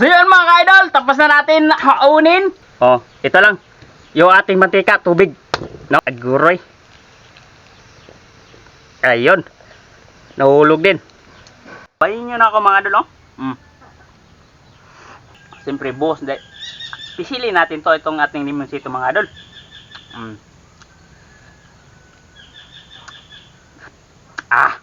So yun mga idol, tapos na natin haunin. Oh, ito lang. Yung ating mantika, tubig. No, aguroy. Ayun. Nahulog din. Bayin nyo na ako mga idol, oh. Mm. Siyempre, boss, dahil pisili natin to itong ating limonsito mga idol. Mm. Ah!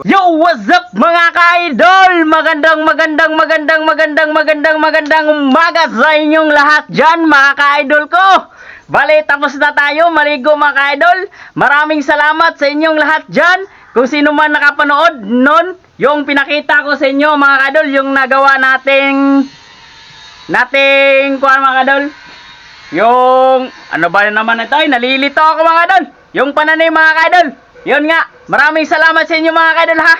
Yo, what's up mga ka-idol? Magandang, magandang, magandang, magandang, magandang, magandang umaga sa inyong lahat dyan mga ka-idol ko. Bale, tapos na tayo, maligo mga ka-idol. Maraming salamat sa inyong lahat dyan. Kung sino man nakapanood nun, yung pinakita ko sa inyo mga ka-idol, yung nagawa nating, nating, kuha mga ka-idol, yung, ano ba naman ito? Ay, nalilito ako mga kadol. Yung pananim mga kadol. Yun nga. Maraming salamat sa inyo mga kadol ha.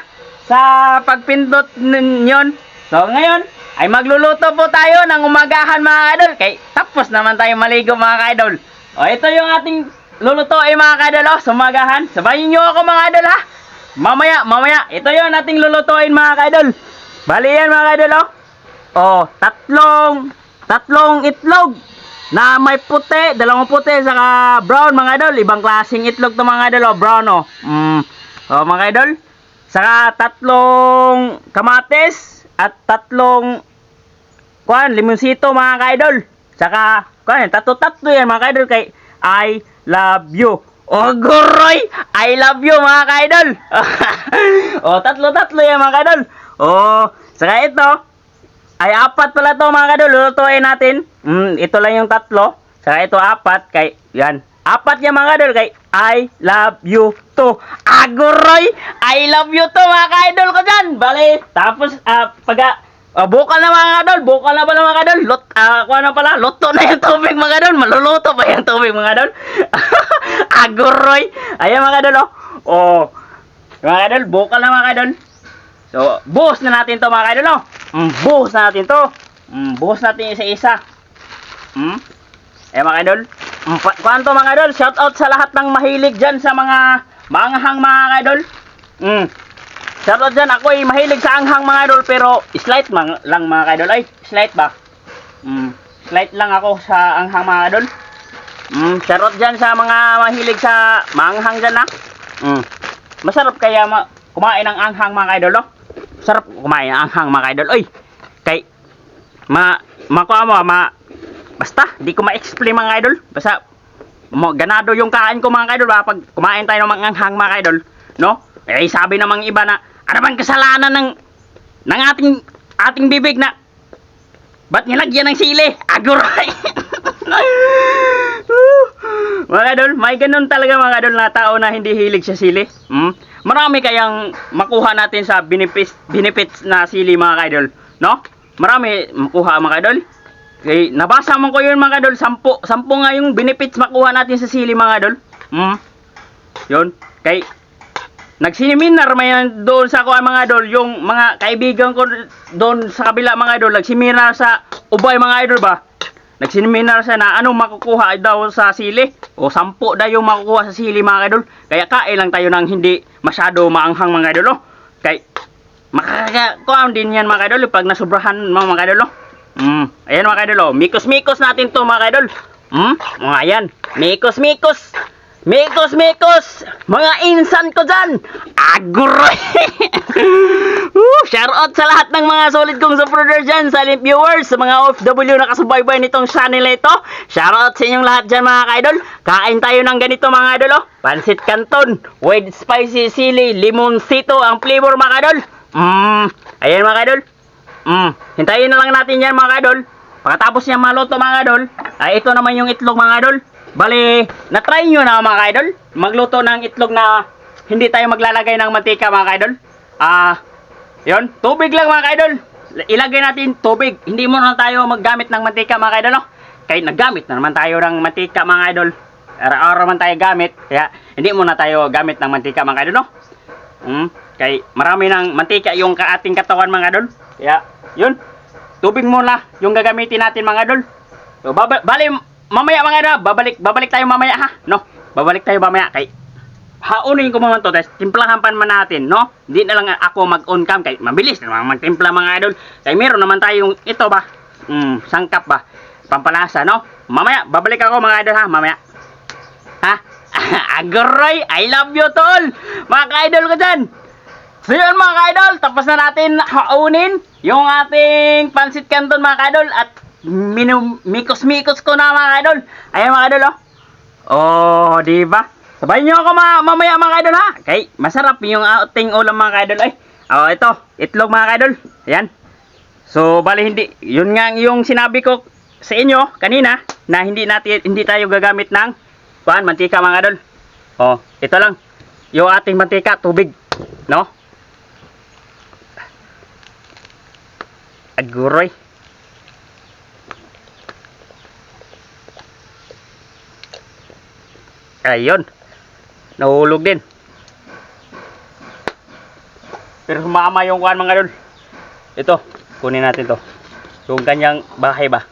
Sa pagpindot ninyon. So ngayon, ay magluluto po tayo ng umagahan mga kadol. Kay tapos naman tayo maligo mga kadol. O ito yung ating lulutuin mga kadol. O, sumagahan. Sabayin nyo ako mga kadol ha. Mamaya, mamaya. Ito yung ating lulutuin mga kadol. Bali yan mga kadol o. Oh, tatlong tatlong itlog na may puti, dalawang puti saka brown mga idol. Ibang klaseng itlog to mga idol, oh, brown oh. Mm. Oh, mga idol. Saka tatlong kamatis at tatlong kuan limonsito mga idol. Saka kuan tatlo tatlo yan mga idol kay I love you. Oh, goroy! I love you mga idol. oh, tatlo tatlo yan mga idol. Oh, saka ito, ay apat pala to mga kadol. Lulutuin natin. Mm, ito lang yung tatlo. Saka ito apat kay yan. Apat yung mga kadol kay I love you to. Aguroy! I love you to mga kadol ko dyan. Bale, tapos ah pag uh, bukal na mga kadol. Bukal na pala mga kadol. Lot, ah, kuha na pala. Luto na yung tubig mga kadol. Maluluto pa yung tubig mga kadol. Aguroy! Ayan mga kadol oh. Oh. Mga kadol, bukal na mga kadol. So, buhos na natin to mga kaidol, no? Mm, buhos na natin to. Mm, buhos natin isa-isa. Mm? Eh mga kaidol, mm, pa- kwanto mga kaidol, shout out sa lahat ng mahilig dyan sa mga manghang mga kaidol. Mm. Shout out dyan, ako ay mahilig sa anghang mga kaidol, pero slight man, lang mga kaidol. Ay, slight ba? Mm, slight lang ako sa anghang mga kaidol. Mm, shout out dyan sa mga mahilig sa manghang dyan, ha? Mm. Masarap kaya ma kumain ng anghang mga kaidol, no? Sarap kumain ng anghang mga kaidol. Oy, kay ma makuha mo, ma basta di ko ma-explain mga kaidol. Basta mo ganado yung kain ko mga kaidol ba pag kumain tayo ng mga anghang mga kaidol, no? Eh sabi ng mga iba na ano bang kasalanan ng ng ating ating bibig na Ba't nilagyan ng sili? Aguray! mga idol, may ganun talaga mga idol na tao na hindi hilig sa sili. Hmm? Marami kayang makuha natin sa benefits, benefits na sili mga idol. No? Marami makuha mga idol. Kay, nabasa mo ko yun mga idol. Sampo, sampo nga yung benefits makuha natin sa sili mga idol. Hmm? Yun. Kay, Nagsiminar may doon sa ko mga idol, yung mga kaibigan ko doon sa kabila mga idol, nagsiminar sa ubay mga idol ba? Nagsiminar siya na ano makukuha daw sa sili o sampo daw yung makukuha sa sili mga idol. Kaya kain lang tayo ng hindi masyado maanghang mga idol. Oh. Kay makakakuha din yan mga idol pag nasubrahan mga idol. Oh. Mm, ayan mga idol. Oh. Mikos-mikos natin to mga idol. Mm, mga ayan. Mikos-mikos. Mikos, mikos! Mga insan ko dyan! Agroy! Woo! Shout out sa lahat ng mga solid kong supporters dyan, silent viewers, sa mga OFW na kasubaybay nitong channel na ito. Shout out sa inyong lahat dyan mga ka-idol. Kain tayo ng ganito mga idol, oh. Pansit Canton, with spicy sili, limoncito ang flavor mga ka-idol. Mmm, ayan mga ka-idol. Mmm, hintayin na lang natin yan mga ka-idol. Pagkatapos niya maluto mga ka-idol, ay ito naman yung itlog mga ka-idol. Bali, na-try nyo na mga ka-idol, magluto ng itlog na hindi tayo maglalagay ng mantika mga ka-idol. Ah, yon tubig lang mga ka-idol. Ilagay natin tubig. Hindi mo na tayo maggamit ng mantika mga ka-idol. No? Kaya naggamit na naman tayo ng mantika mga idol. Araw-araw man tayo gamit. Kaya hindi mo na tayo gamit ng mantika mga idol. No? Hmm, kay marami ng mantika yung ka ating katawan mga idol. Kaya, yun. Tubig muna yung gagamitin natin mga idol. So, baba- bali, mamaya mga idol, babalik, babalik tayo mamaya ha. No, babalik tayo mamaya kay haunin ko naman to, tapos timplahan pa naman natin, no? Hindi na lang ako mag-on cam, kay mabilis naman magtimpla mga idol. Kaya meron naman tayong ito ba, mm, sangkap ba, pampalasa, no? Mamaya, babalik ako mga idol ha, mamaya. Ha? Agoray, I love you tol! Mga ka-idol ko dyan! So yun mga ka-idol, tapos na natin haunin yung ating pansit canton mga ka-idol at minum mikos-mikos ko na mga ka-idol. Ayan mga ka-idol oh. Oh, di ba? Sabayin niyo ako ma mamaya mga ka-idol ha. Kay masarap yung ating ulam mga ka-idol ay. Oh, ito, itlog mga ka-idol. Ayan. So, bali hindi, yun nga yung sinabi ko sa inyo kanina na hindi natin hindi tayo gagamit ng kuan mantika mga idol. Oh, ito lang. Yung ating mantika, tubig, no? Aguroy. Ayun. Nahulog din. Pero sumama yung kuan mga idol. Ito, kunin natin to. Yung kanyang bahay ba?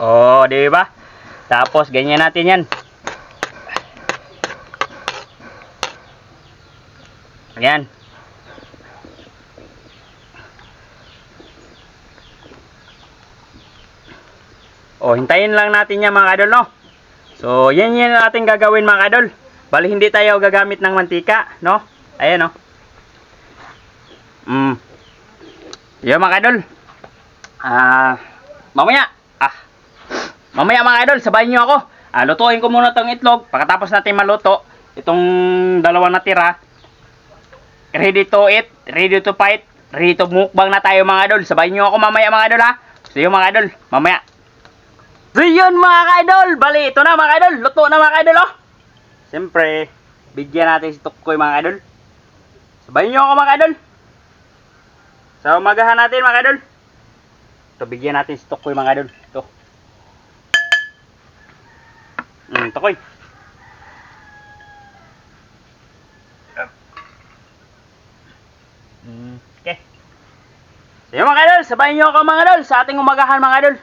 Oh, di ba? Tapos ganyan natin 'yan. Ayan. O, hintayin lang natin yan mga kadol, no? So, yan yan ang ating gagawin mga kadol. Bali, hindi tayo gagamit ng mantika, no? Ayan, no? Mm. Yan mga kadol. Ah, mamaya. Ah, mamaya mga idol, sabayin nyo ako. Ah, lutuin ko muna tong itlog. Pagkatapos natin maluto, itong dalawa na tira, ready to eat, ready to fight, ready to mukbang na tayo mga idol. Sabayin nyo ako mamaya mga idol ha. So yun mga idol, mamaya. So yun mga idol, bali ito na mga idol, luto na mga idol oh. Siyempre, bigyan natin si Tukkoy mga idol. Sabayin nyo ako mga idol. Sa umagahan natin mga idol. Ito, bigyan natin si Tukkoy mga idol. Ito. Hmm, Tukkoy. Mm, okay. So yun mga idol, sabayin nyo ako mga idol sa ating umagahan mga idol.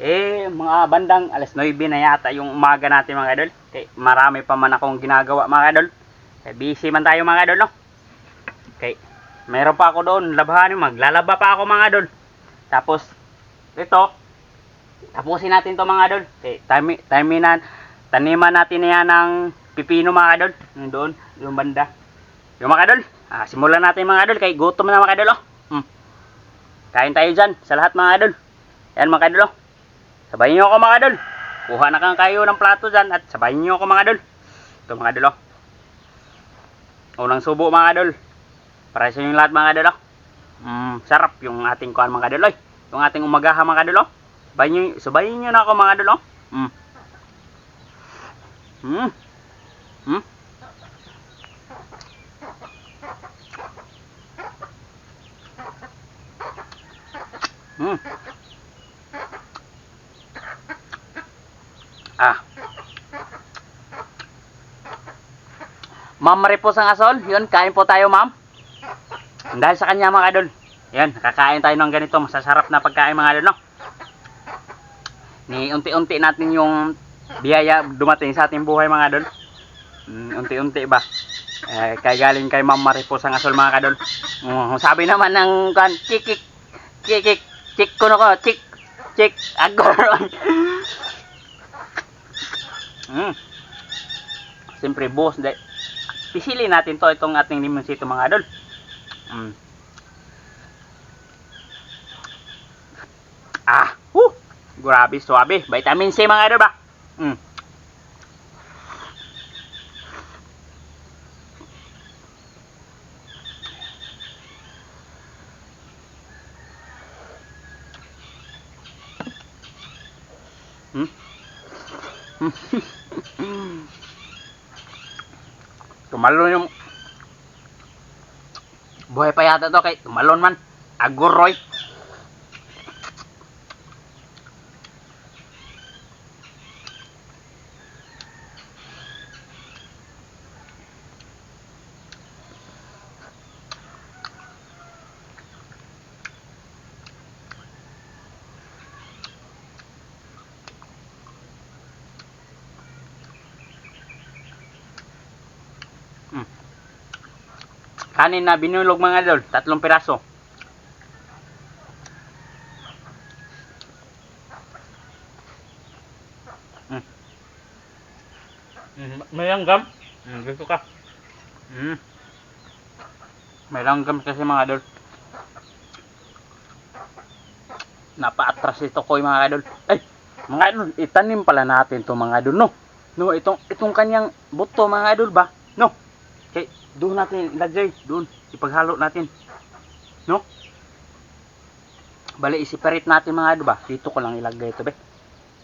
Eh, mga bandang alas 9 na yata yung umaga natin mga idol. Okay, marami pa man akong ginagawa mga idol. Eh, busy man tayo mga idol, no? Okay, meron pa ako doon, labahan maglalaba pa ako mga idol. Tapos, ito, tapusin natin to mga idol. Okay, time, na, taniman natin na yan ng pipino mga idol. Yung doon, yung banda. Yung mga idol, ah, simulan natin mga idol. Kay gutom na mga idol, oh. Hmm. Kain tayo dyan sa lahat mga idol. Yan mga idol, oh. Sabayin nyo ako mga idol. Kuha na kang kayo ng plato dyan at sabayin nyo ako mga idol. Ito mga idol, oh. Unang subo mga idol. Para sa inyo lahat mga idol, oh. Mm, sarap yung ating kuhan mga idol, oy. Yung ating umagaha mga idol, oh. Sabayin nyo, sabayin nyo na ako mga idol, oh. Mm. Mm. Mm. Mm. Ma'am Maripos ang asol. Yun, kain po tayo, ma'am. Dahil sa kanya, mga idol. Yan, nakakain tayo ng ganito. Masasarap na pagkain, mga idol, no? Ni unti-unti natin yung biyaya dumating sa ating buhay, mga idol. Mm, unti-unti ba? Eh, kay galing kay Ma'am Maripos ang asol, mga idol. Uh, sabi naman ng kan, kikik, kikik, chik ko na ko, chik, chik, agor. Mm. Siyempre, boss, de, pisili natin to itong ating limonsito mga idol. Mm. Ah, woo! Grabe, suabe. Vitamin C mga idol ba? Mm. Hmm? Tumalon yung buhay pa yata to kay tumalon man. Aguroy Kanin na binulog mga idol, tatlong piraso. Mm. Mm, may langgam. Mm, gusto ka. Mm. May langgam kasi mga idol. Napa-atras ito ko mga idol. Ay, mga idol, itanim pala natin to mga idol, no? No, itong itong kanyang buto mga idol ba? No. Kay doon natin ilagay, doon ipaghalo natin. No? Bali i-separate natin mga ba? Dito ko lang ilagay ito, be.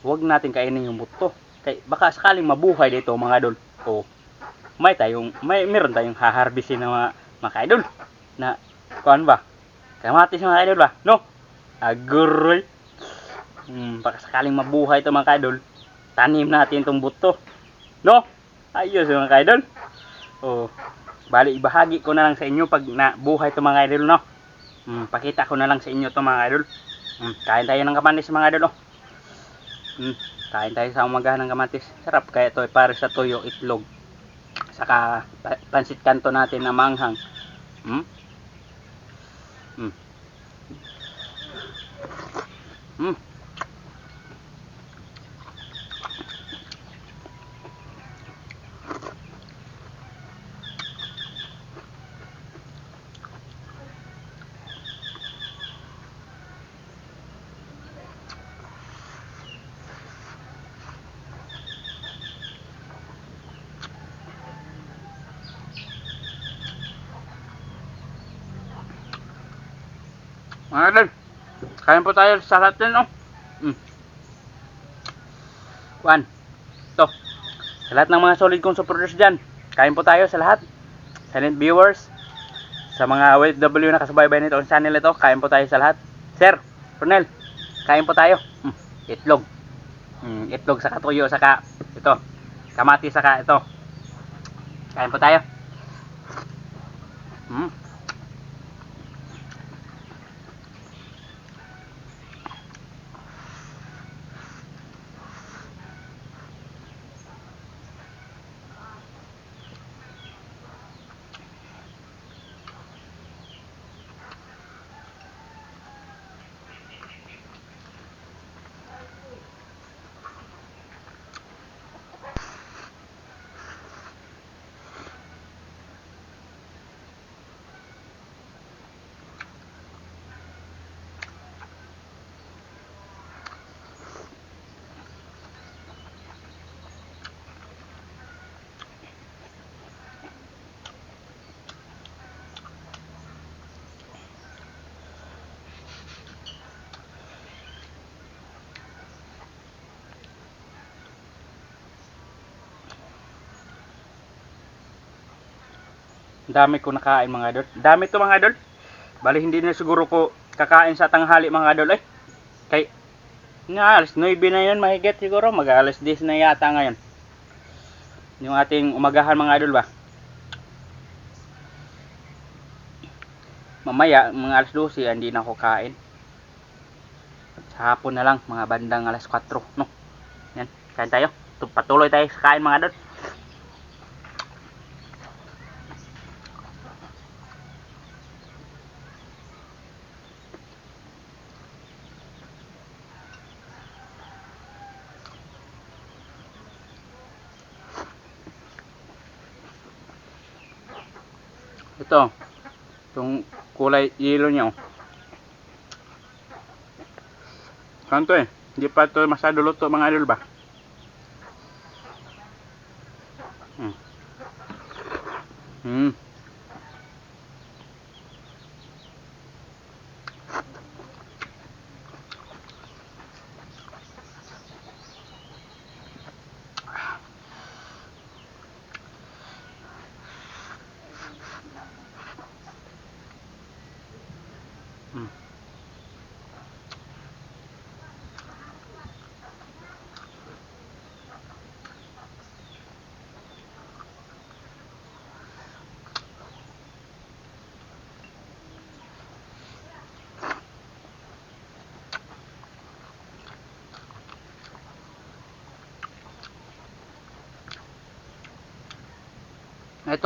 Huwag natin kainin yung buto. Kay baka sakaling mabuhay dito mga idol. O may tayong may meron tayong haharbisin na mga, mga idol na kuan ba? Kamatis mga idol ba? No? Aguroy. Hmm, baka sakaling mabuhay ito mga idol. Tanim natin itong buto. No? Ayos mga idol. Oh, bali ibahagi ko na lang sa inyo pag nabuhay ito mga idol, no? Hmm, pakita ko na lang sa inyo to mga idol. Hmm, kain tayo ng kamatis mga idol, oh. Hmm, kain tayo sa umagahan ng kamatis. Sarap kaya ito, para sa tuyo, itlog. Saka pa- pansit kanto natin na manghang. Hmm? Hmm. Hmm. Mga idol, kain po tayo sa lahat din, oh. Mm. One. Ito. Sa lahat ng mga solid kong supporters dyan, kain po tayo sa lahat. Silent viewers, sa mga OFW na kasubaybay nito ang channel ito, kain po tayo sa lahat. Sir, Ronel, kain po tayo. Mm. Itlog. Mm, itlog sa katuyo, saka ito. Kamati saka ito. Kain po tayo. Dami ko nakain mga idol. Dami to mga idol. Bali hindi na siguro ko kakain sa tanghali mga idol eh. Kay nga alas 9 na yun mahigit siguro. Mag alas 10 na yata ngayon. Yung ating umagahan mga idol ba. Mamaya mga alas 12 hindi na ako kain. Sa hapon na lang mga bandang alas 4 no. Yan, kain tayo. Patuloy tayo sa kain mga idol. Ito. Itong kulay yellow niya. Oh. Kanto eh. Hindi pa ito masyado luto mga idol ba? Hmm. Hmm.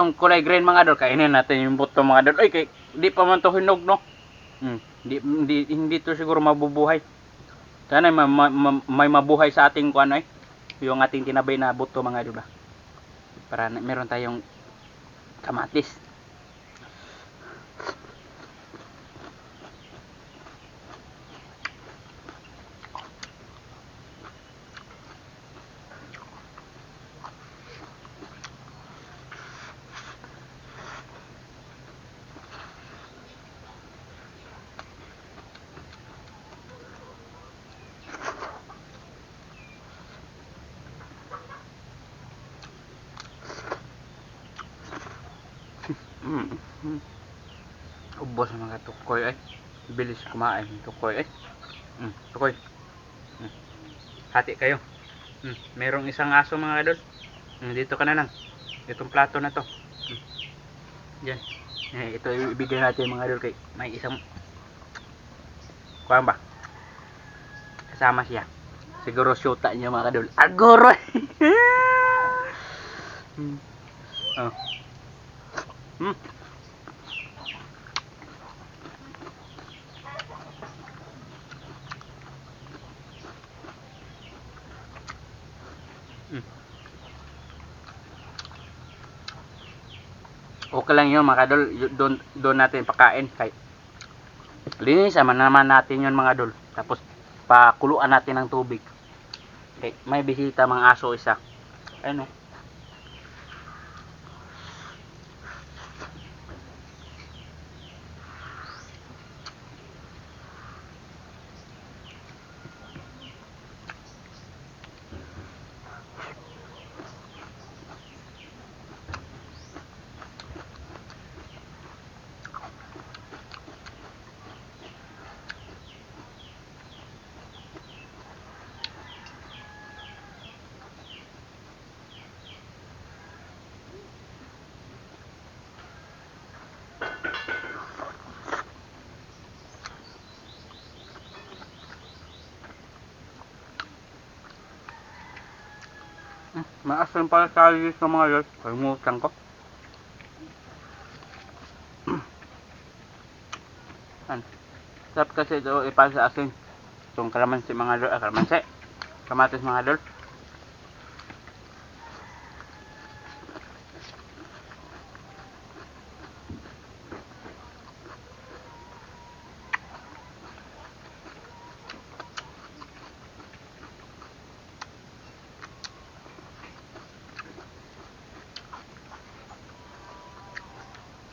Itong kulay green mga idol, kainin natin yung buto mga idol. Ay, kay, di pa man to hinog, no? Hmm, di, hindi, hindi to siguro mabubuhay. Sana may, ma- ma- may mabuhay sa ating kuan ay. Yung ating tinabay na buto mga idol ba. Para meron tayong kamatis. Mm. mm. Ubos ang mga tukoy ay. Bilis kumain tukoy ay. Mm, tukoy. Mm. Hati kayo. Mm. Merong isang aso mga idol. Mm, dito ka na lang. Itong plato na to. Mm. Yan. Eh, ito ibigay natin mga idol kay may isang kuha ba? Kasama siya. Siguro syuta niya mga idol. Agoro! mm. Oh. Hmm. Okay lang yun mga kadol. Doon, doon natin pakain. Kay linis naman naman natin yun mga dol. Tapos pakuluan natin ng tubig. Okay, may bisita mga aso isa. Ano? Hmm, Maasan pala tayo sa mga yun. Kalimutan ko. Yan. Sarap kasi ito ipasa sa asin. Itong kalamansi mga dol. Ah, kalamansi. Kamatis mga dol.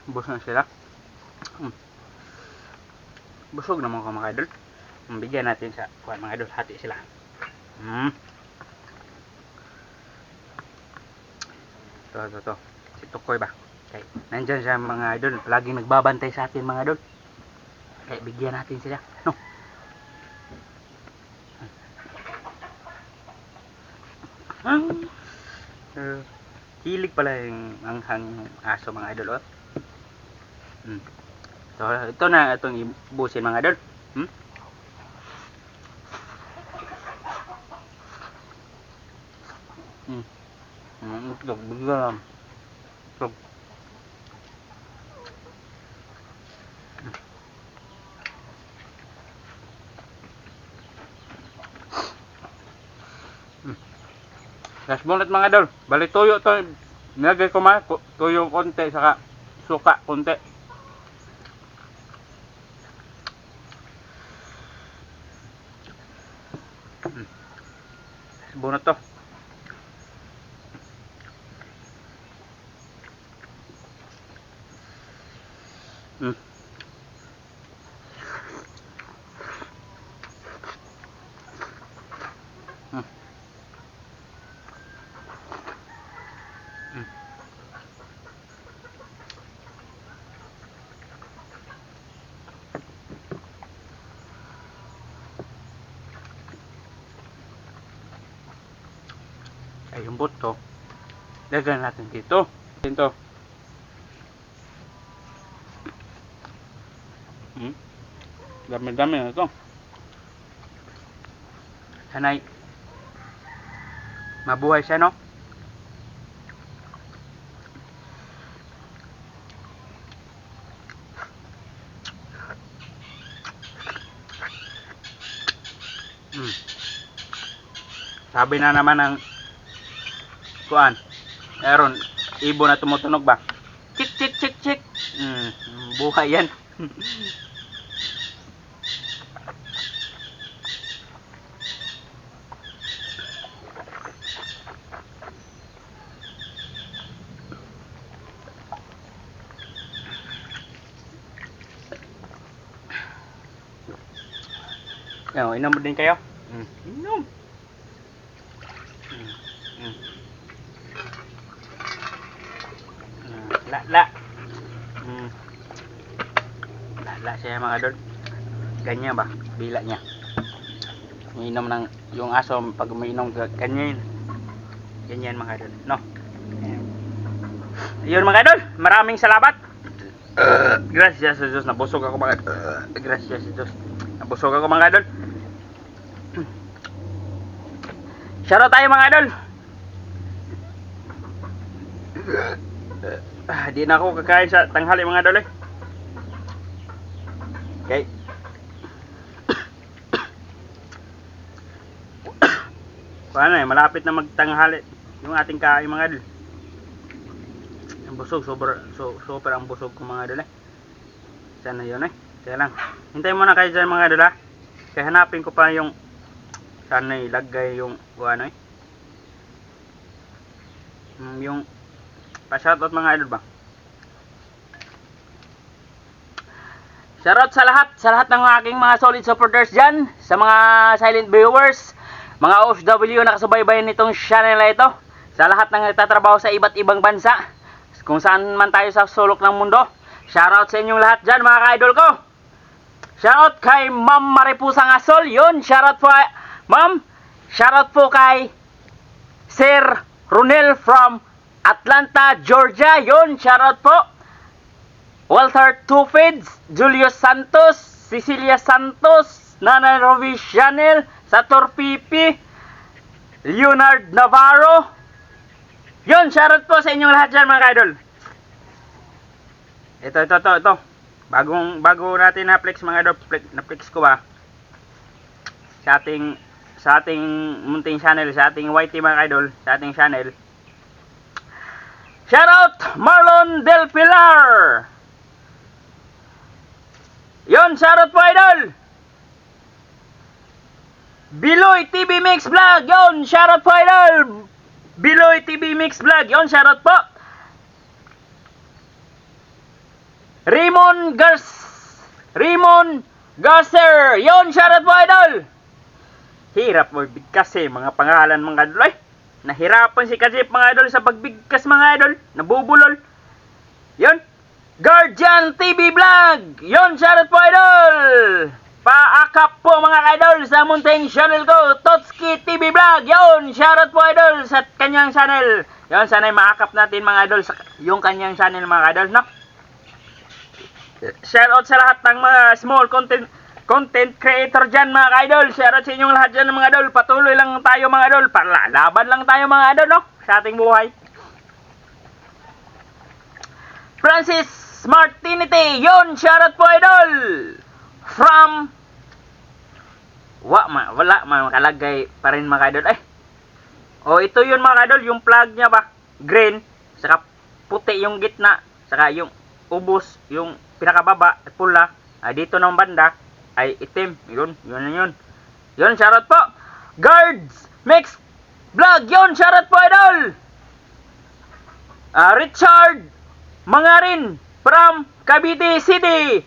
Busog na sila. Hmm. Busog naman ko mga idol. Hmm, Bigyan natin sa kuhan mga idol. Hati sila. Hmm. Ito, ito, ito. Si Tukoy ba? Okay. Nandyan siya mga idol. Laging nagbabantay sa atin mga idol. Kaya bigyan natin sila. No? Hmm. Uh, hilig pala yung anghang aso mga idol. Oh. Hmm. So, ito na itong ibusin mga idol. Hmm? Hmm. Hmm, itlog, bigyan. Itlog. Hmm. Last bullet mga idol. Bali tuyo to. Nilagay ko ma. Tuyo konti saka suka konti. Lagyan natin dito. Dito. Hmm? Dami-dami na ito. Sanay. Mabuhay siya, no? Hmm. Sabi na naman ng kuan Aaron, ibon na tumutunog ba? Chik chik chik chik. Hmm, buhay yan. Yo, inom din kayo? Mm. Inom. Mm. Mm. Mm. La, la. Mm. La, la siya mga idol. Ganyan ba? Bila niya. Umiinom ng yung aso pag umiinom ga- ganyan. Ganyan mga idol. No? Yun mga idol, maraming salamat. Gracias sa Diyos, nabusog ako mga Gracias sa Diyos. Nabusog ako mga idol. Shoutout tayo mga idol. Ah, di na ako kakain sa tanghali mga idol eh. Okay. Paano eh, malapit na magtanghali yung ating kain mga idol. Ang busog, super, so, super ang busog ko mga idol eh. Sana yun eh. Kaya lang. Hintayin muna kayo dyan mga idol ha. Kaya hanapin ko pa yung sana ilagay yung kung ano eh. Mm, yung pa-shoutout mga idol ba? Shoutout sa lahat, sa lahat ng aking mga solid supporters dyan, sa mga silent viewers, mga OFW na nakasubaybayan nitong channel na ito, sa lahat ng nagtatrabaho sa iba't ibang bansa, kung saan man tayo sa sulok ng mundo. Shoutout sa inyong lahat dyan mga ka-idol ko. Shoutout kay Ma'am Maripusang Asol, yun, shoutout po, Ma'am, shoutout po kay Sir Ronel from Atlanta, Georgia, yun, shoutout po. Walter Tufids, Julius Santos, Cecilia Santos, Nana Rovi Chanel, Sator Pipi, Leonard Navarro. Yun, shoutout po sa inyong lahat dyan mga idol. Ito, ito, ito, ito. Bagong, bago natin na-flex mga idol, flex- na-flex ko ba? Sa ating, sa ating munting channel, sa ating YT mga idol, sa ating channel. Shoutout Marlon Del Pilar! Yon, shoutout po idol! Biloy TV Mix Vlog! Yon, shoutout po idol! Biloy TV Mix Vlog! Yon, shoutout po! Raymond Gars... Raymond Garcer! Yon, shoutout po idol! Hirap mo bigkas eh, mga pangalan mga idol eh. Nahirapan si Kajip mga idol sa pagbigkas mga idol. Nabubulol. Yon. Guardian TV Vlog. Yon, shoutout po idol. Paakap po mga idol sa munting channel ko, Totski TV Vlog. Yon, shoutout po idol sa kanyang channel. Yon, sana'y maakap natin mga idol sa yung kanyang channel mga idol, no? Shoutout sa lahat ng mga small content content creator dyan mga idol. Shoutout sa inyong lahat dyan mga idol. Patuloy lang tayo mga idol. Laban lang tayo mga idol, no? Sa ating buhay. Francis Martinity, yon shoutout po idol. From wa ma, wala ma makalagay pa rin mga idol. Eh. Oh, ito yun mga idol, yung plug niya ba? Green, saka puti yung gitna, saka yung ubos, yung pinakababa, pula. Ah, dito ng banda ay itim. Yun, yun yun. Yun, shoutout po. Guards Mix Vlog, yun, shoutout po idol. Ah, Richard Mangarin from Cavite City.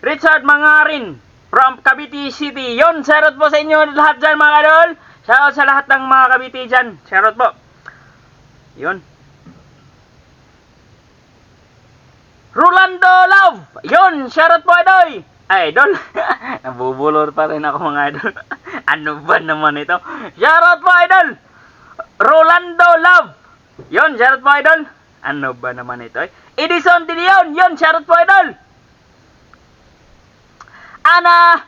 Richard Mangarin from Cavite City. Yon, shoutout po sa inyo lahat dyan mga idol. Shoutout sa lahat ng mga Cavite dyan. Shoutout po. Yon. Rolando Love. Yon, shoutout po idol. Ay, idol. Nabubulor pa rin ako mga idol. ano ba naman ito? Shoutout po idol. Rolando Love. Yon, shoutout po idol. Ano ba naman ito eh? Edison De Leon. Yon, shoutout po idol. Ana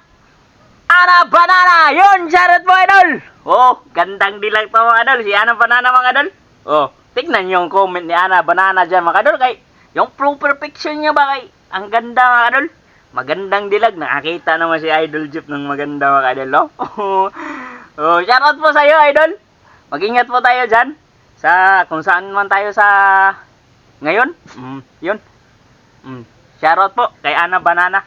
Ana Banana. Yon, shoutout po idol. Oh, gandang dilag to mga idol. Si Ana Banana mga idol. Oh, tignan yung comment ni Ana Banana dyan mga idol. Kay, yung proper picture niya ba kay, ang ganda mga idol. Magandang dilag. Nakakita naman si Idol Jeep ng maganda mga idol, no? Oh, shoutout po sa iyo, idol. Mag-ingat po tayo dyan. Sa kung saan man tayo sa ngayon. Mm, yun. Mm. Shoutout po kay Ana Banana.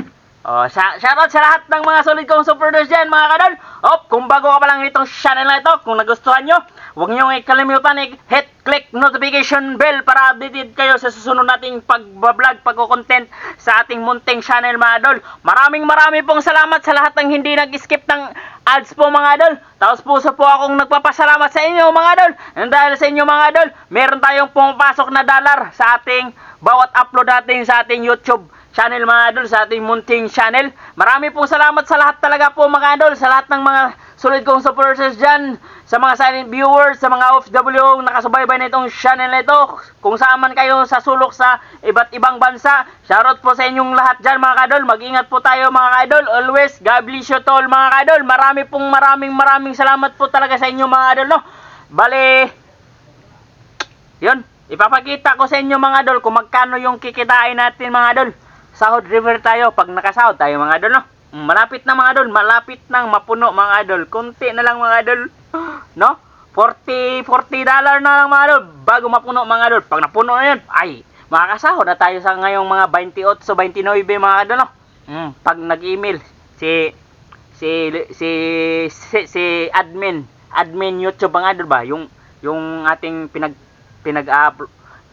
Oh, shoutout sa lahat ng mga solid kong supporters dyan, mga kadol. Op, kung bago ka pa lang itong channel na ito, kung nagustuhan nyo, huwag nyo ikalimutan i-hit click notification bell para updated kayo sa susunod nating pagbablog, pagko-content sa ating munting channel, mga idol. Maraming marami pong salamat sa lahat ng hindi nag-skip ng ads po, mga idol. Tapos puso po akong nagpapasalamat sa inyo, mga idol. And dahil sa inyo, mga idol, meron tayong pumapasok na dollar sa ating bawat upload natin sa ating YouTube channel mga idol sa ating munting channel. Marami pong salamat sa lahat talaga po mga idol, sa lahat ng mga solid kong supporters dyan, sa mga silent viewers, sa mga OFW nakasubaybay na itong channel na ito, kung saan man kayo sa sulok sa iba't ibang bansa. Shoutout po sa inyong lahat dyan mga idol. Mag-ingat po tayo mga idol. Always, God bless you to all mga idol. Marami pong maraming maraming salamat po talaga sa inyo mga idol. No? Bale, yun, ipapakita ko sa inyo mga idol kung magkano yung kikitain natin mga idol. Sahod River tayo pag nakasahod tayo mga idol no. Malapit na mga idol, malapit nang mapuno mga idol. Kunti na lang mga idol. No? 40 40 dollar na lang mga idol bago mapuno mga idol. Pag napuno na yun, ay makakasahod na tayo sa ngayong mga 28 so 29 mga idol no. Mm, pag nag-email si si si si, si admin admin YouTube mga idol ba yung yung ating pinag pinag uh,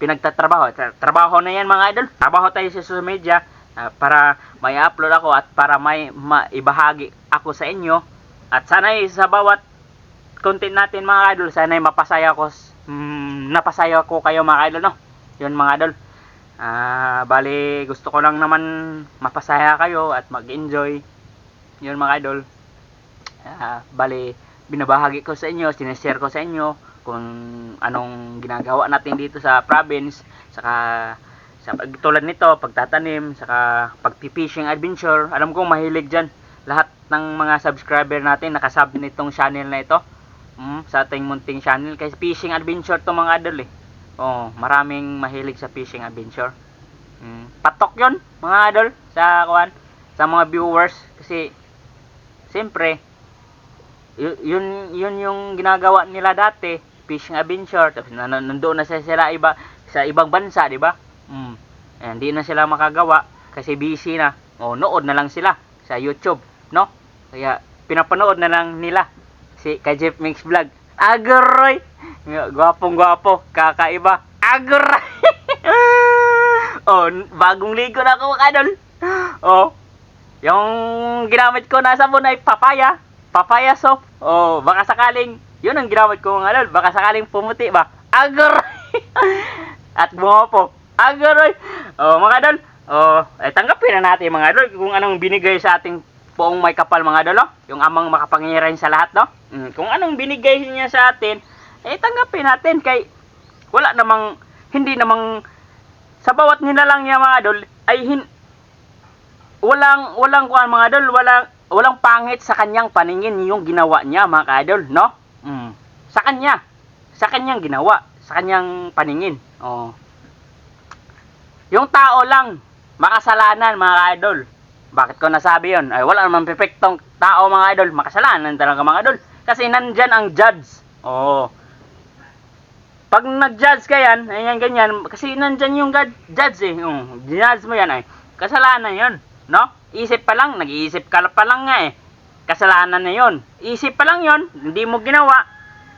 pinagtatrabaho Tra- trabaho na yan mga idol trabaho tayo sa social media ah, para may upload ako at para may maibahagi ako sa inyo. At sana'y sa bawat content natin mga idol sana'y mapasaya ko mm, napasaya ko kayo mga idol no? Yun mga idol. Ah bali gusto ko lang naman mapasaya kayo at mag-enjoy. Yun mga idol. Ah, bali binabahagi ko sa inyo sineshare ko sa inyo kung anong ginagawa natin dito sa province. Saka sa tulad nito pagtatanim saka pagpi-fishing adventure alam kong mahilig dyan lahat ng mga subscriber natin nakasub nitong channel na ito. Mm, sa ating munting channel kasi fishing adventure to mga idol eh. Oh, maraming mahilig sa fishing adventure. Mm, patok yon mga idol sa kuan sa mga viewers. Kasi siyempre yun yun yung ginagawa nila dati fishing adventure. Tapos na, na- nandoon na sila iba sa ibang bansa di ba mm. eh, hindi na sila makagawa kasi busy na o nood na lang sila sa YouTube no kaya pinapanood na lang nila si kay Mix Vlog agroy gwapong gwapo kakaiba agroy oh bagong ligo na ako mga idol oh yung ginamit ko na sabon ay papaya. Papaya soap. Oh, baka sakaling, yun ang ginamit ko mga lol. Baka sakaling pumuti ba? Agoy! At bumopo. Agoy! Oh, mga dol. Oh, eh, tanggapin na natin mga dol kung anong binigay sa ating poong may kapal mga dol. Oh. Yung amang makapangyarihan sa lahat, no? Mm, kung anong binigay niya sa atin, eh, tanggapin natin kay wala namang, hindi namang, sa bawat nilalang niya mga dol, ay hin, walang walang kuan mga idol, walang walang pangit sa kanyang paningin yung ginawa niya mga ka-idol, no? Mm. Sa kanya, sa kanyang ginawa, sa kanyang paningin. Oh. Yung tao lang makasalanan mga ka-idol. Bakit ko nasabi 'yon? Ay wala namang perfectong tao mga idol, makasalanan talaga mga idol. Kasi nandyan ang judge. Oh. Pag nag-judge ka yan, ayan ganyan, kasi nandyan yung God, judge eh. Um, judge mo yan ay, kasalanan yon no? Isip pa lang, nag-iisip ka pa lang nga eh. Kasalanan na yon. Isip pa lang yon, hindi mo ginawa.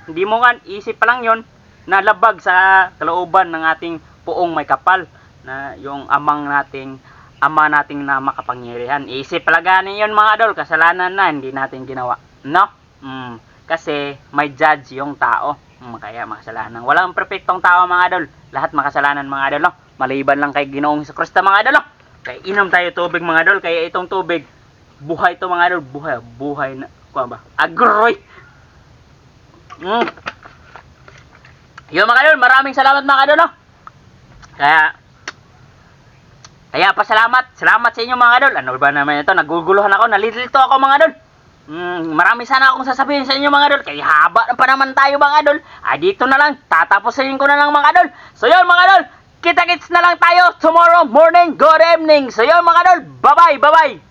Hindi mo kan, isip pa lang yon na labag sa kalooban ng ating puong may kapal na yung amang nating ama nating na makapangyarihan. Isip pala ganin yon mga adol, kasalanan na hindi natin ginawa. No? Mm, kasi may judge yung tao. Mm, kaya makasalanan. Walang perfectong tao mga adol. Lahat makasalanan mga adol. No? Maliban lang kay Ginoong sa Kristo mga adol. No? Kaya inom tayo tubig mga idol. Kaya itong tubig, buhay to mga idol. Buhay, buhay na. Kuha ba? Agroy! Mm. Yun mga idol, maraming salamat mga idol. No? Kaya, kaya pasalamat. Salamat sa inyo mga idol. Ano ba naman ito? Naguguluhan ako. Nalilito ako mga idol. Mm, marami sana akong sasabihin sa inyo mga idol. Kaya haba na pa naman tayo mga idol. Ay dito na lang. Tatapusin ko na lang mga idol. So yun mga idol. Kita-kits na lang tayo tomorrow morning. Good evening. So yun mga idol. Bye-bye. Bye-bye.